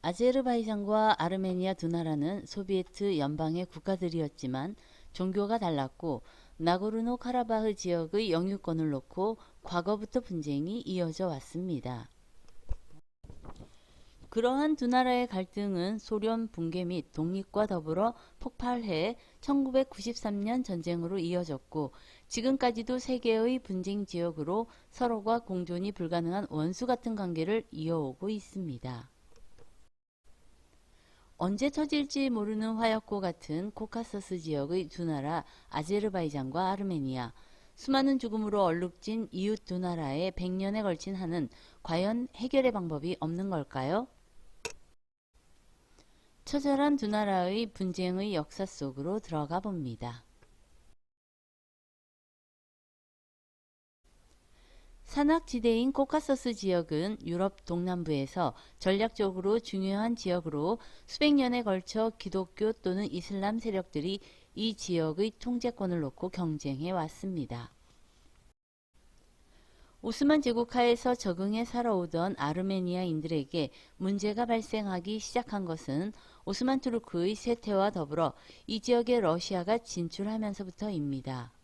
아제르바이잔과 아르메니아 두 나라는 소비에트 연방의 국가들이었지만 종교가 달랐고 나고르노 카라바흐 지역의 영유권을 놓고 과거부터 분쟁이 이어져 왔습니다. 그러한 두 나라의 갈등은 소련 붕괴 및 독립과 더불어 폭발해 1993년 전쟁으로 이어졌고 지금까지도 세계의 분쟁 지역으로 서로가 공존이 불가능한 원수 같은 관계를 이어오고 있습니다. 언제 터질지 모르는 화약고 같은 코카서스 지역의 두 나라 아제르바이잔과 아르메니아 수많은 죽음으로 얼룩진 이웃 두 나라의 100년에 걸친 한은 과연 해결의 방법이 없는 걸까요? 처절한 두 나라의 분쟁의 역사 속으로 들어가 봅니다. 산악지대인 코카서스 지역은 유럽 동남부에서 전략적으로 중요한 지역으로 수백 년에 걸쳐 기독교 또는 이슬람 세력들이 이 지역의 통제권을 놓고 경쟁해 왔습니다. 오스만 제국 하에서 적응해 살아오던 아르메니아인들에게 문제가 발생하기 시작한 것은 오스만 투르크의 쇠퇴와 더불어 이 지역에 러시아가 진출하면서부터입니다.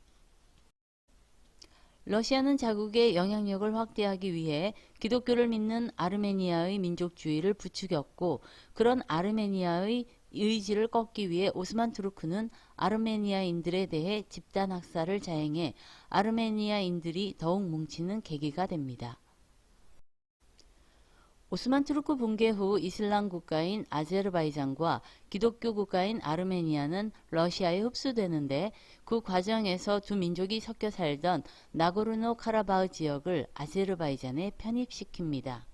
러시아는 자국의 영향력을 확대하기 위해 기독교를 믿는 아르메니아의 민족주의를 부추겼고 그런 아르메니아의 의지를 꺾기 위해 오스만 투르크는 아르메니아인들에 대해 집단 학살을 자행해 아르메니아인들이 더욱 뭉치는 계기가 됩니다. 오스만 투르크 붕괴 후 이슬람 국가인 아제르바이잔과 기독교 국가인 아르메니아는 러시아에 흡수되는데 그 과정에서 두 민족이 섞여 살던 나고르노 카라바흐 지역을 아제르바이잔에 편입시킵니다.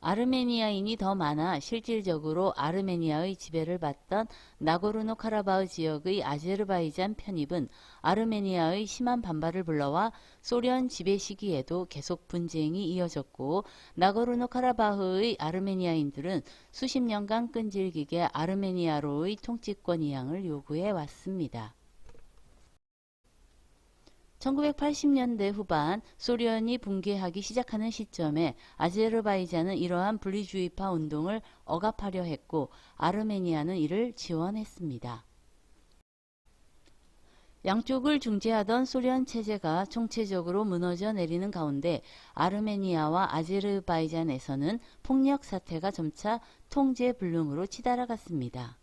아르메니아인이 더 많아 실질적으로 아르메니아의 지배를 받던 나고르노 카라바흐 지역의 아제르바이잔 편입은 아르메니아의 심한 반발을 불러와 소련 지배 시기에도 계속 분쟁이 이어졌고 나고르노 카라바흐의 아르메니아인들은 수십 년간 끈질기게 아르메니아로의 통치권 이양을 요구해 왔습니다. 1980년대 후반 소련이 붕괴하기 시작하는 시점에 아제르바이잔은 이러한 분리주의파 운동을 억압하려 했고 아르메니아는 이를 지원했습니다. 양쪽을 중재하던 소련 체제가 총체적으로 무너져 내리는 가운데 아르메니아와 아제르바이잔에서는 폭력 사태가 점차 통제 불능으로 치달아갔습니다.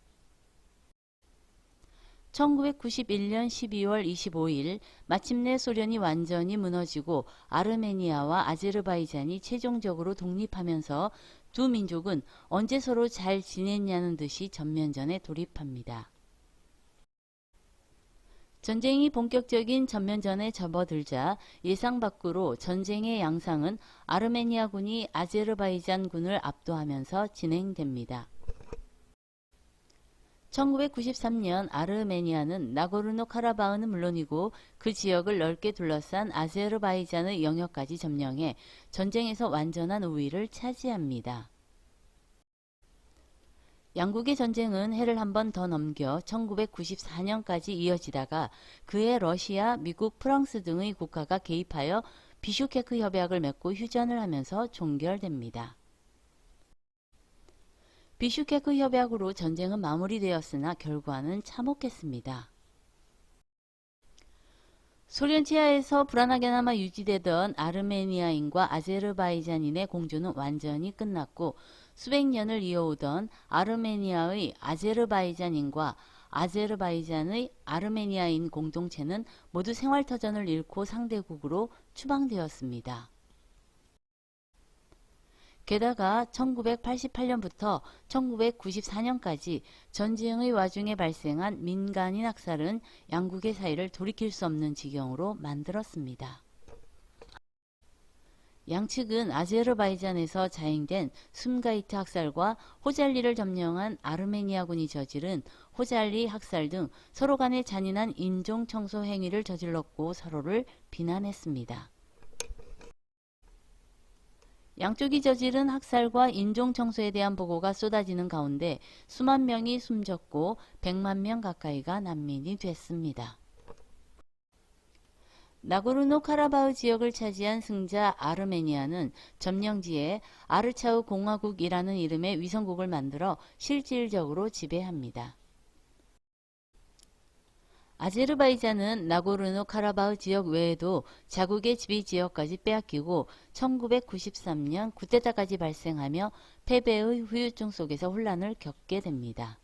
1991년 12월 25일 마침내 소련이 완전히 무너지고 아르메니아와 아제르바이잔이 최종적으로 독립하면서 두 민족은 언제 서로 잘 지냈냐는 듯이 전면전에 돌입합니다. 전쟁이 본격적인 전면전에 접어들자 예상 밖으로 전쟁의 양상은 아르메니아군이 아제르바이잔군을 압도하면서 진행됩니다. 1993년 아르메니아는 나고르노 카라바흐는 물론이고 그 지역을 넓게 둘러싼 아제르바이잔의 영역까지 점령해 전쟁에서 완전한 우위를 차지합니다. 양국의 전쟁은 해를 한 번 더 넘겨 1994년까지 이어지다가 그해 러시아, 미국, 프랑스 등의 국가가 개입하여 비슈케크 협약을 맺고 휴전을 하면서 종결됩니다. 비슈케크 협약으로 전쟁은 마무리되었으나 결과는 참혹했습니다. 소련 치하에서 불안하게나마 유지되던 아르메니아인과 아제르바이잔인의 공조는 완전히 끝났고 수백 년을 이어오던 아르메니아의 아제르바이잔인과 아제르바이잔의 아르메니아인 공동체는 모두 생활터전을 잃고 상대국으로 추방되었습니다. 게다가 1988년부터 1994년까지 전쟁의 와중에 발생한 민간인 학살은 양국의 사이를 돌이킬 수 없는 지경으로 만들었습니다. 양측은 아제르바이잔에서 자행된 숨가이트 학살과 호잘리를 점령한 아르메니아군이 저지른 호잘리 학살 등 서로 간의 잔인한 인종 청소 행위를 저질렀고 서로를 비난했습니다. 양쪽이 저지른 학살과 인종 청소에 대한 보고가 쏟아지는 가운데 수만 명이 숨졌고 100만 명 가까이가 난민이 됐습니다. 나고르노 카라바흐 지역을 차지한 승자 아르메니아는 점령지에 아르차우 공화국이라는 이름의 위성국을 만들어 실질적으로 지배합니다. 아제르바이잔은 나고르노 카라바흐 지역 외에도 자국의 지배 지역까지 빼앗기고 1993년 쿠데타까지 발생하며 패배의 후유증 속에서 혼란을 겪게 됩니다.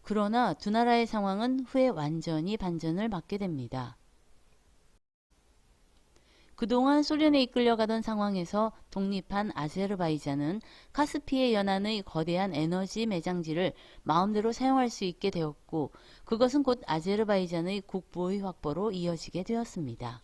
그러나 두 나라의 상황은 후에 완전히 반전을 맞게 됩니다. 그동안 소련에 이끌려가던 상황에서 독립한 아제르바이잔은 카스피해 연안의 거대한 에너지 매장지를 마음대로 사용할 수 있게 되었고 그것은 곧 아제르바이잔의 국부의 확보로 이어지게 되었습니다.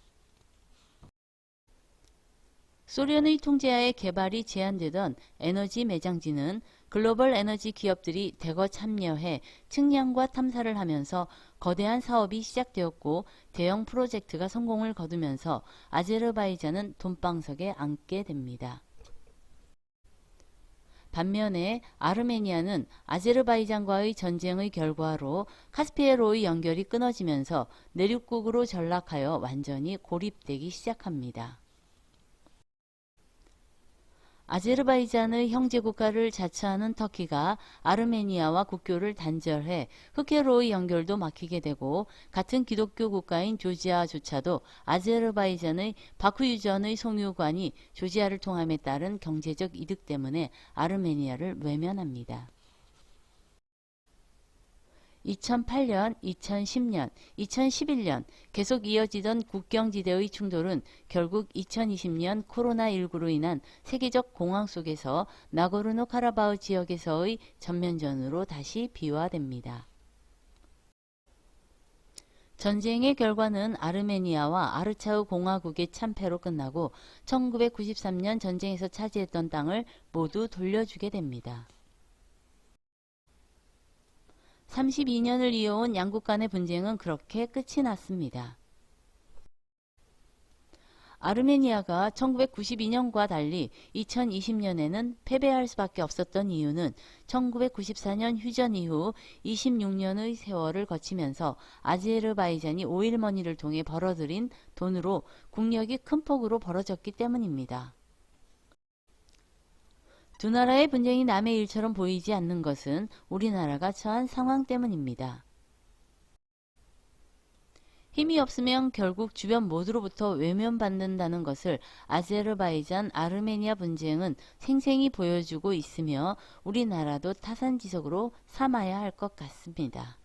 소련의 통제하에 개발이 제한되던 에너지 매장지는 글로벌 에너지 기업들이 대거 참여해 측량과 탐사를 하면서 거대한 사업이 시작되었고 대형 프로젝트가 성공을 거두면서 아제르바이잔은 돈방석에 앉게 됩니다. 반면에 아르메니아는 아제르바이잔과의 전쟁의 결과로 카스피해로의 연결이 끊어지면서 내륙국으로 전락하여 완전히 고립되기 시작합니다. 아제르바이잔의 형제국가를 자처하는 터키가 아르메니아와 국교를 단절해 흑해로의 연결도 막히게 되고 같은 기독교 국가인 조지아조차도 아제르바이잔의 바쿠 유전의 송유관이 조지아를 통함에 따른 경제적 이득 때문에 아르메니아를 외면합니다. 2008년, 2010년, 2011년 계속 이어지던 국경지대의 충돌은 결국 2020년 코로나19로 인한 세계적 공황 속에서 나고르노 카라바흐 지역에서의 전면전으로 다시 비화됩니다. 전쟁의 결과는 아르메니아와 아르차우 공화국의 참패로 끝나고 1993년 전쟁에서 차지했던 땅을 모두 돌려주게 됩니다. 32년을 이어온 양국 간의 분쟁은 그렇게 끝이 났습니다. 아르메니아가 1992년과 달리 2020년에는 패배할 수밖에 없었던 이유는 1994년 휴전 이후 26년의 세월을 거치면서 아제르바이잔이 오일머니를 통해 벌어들인 돈으로 국력이 큰 폭으로 벌어졌기 때문입니다. 두 나라의 분쟁이 남의 일처럼 보이지 않는 것은 우리나라가 처한 상황 때문입니다. 힘이 없으면 결국 주변 모두로부터 외면받는다는 것을 아제르바이잔 아르메니아 분쟁은 생생히 보여주고 있으며 우리나라도 타산지석으로 삼아야 할 것 같습니다.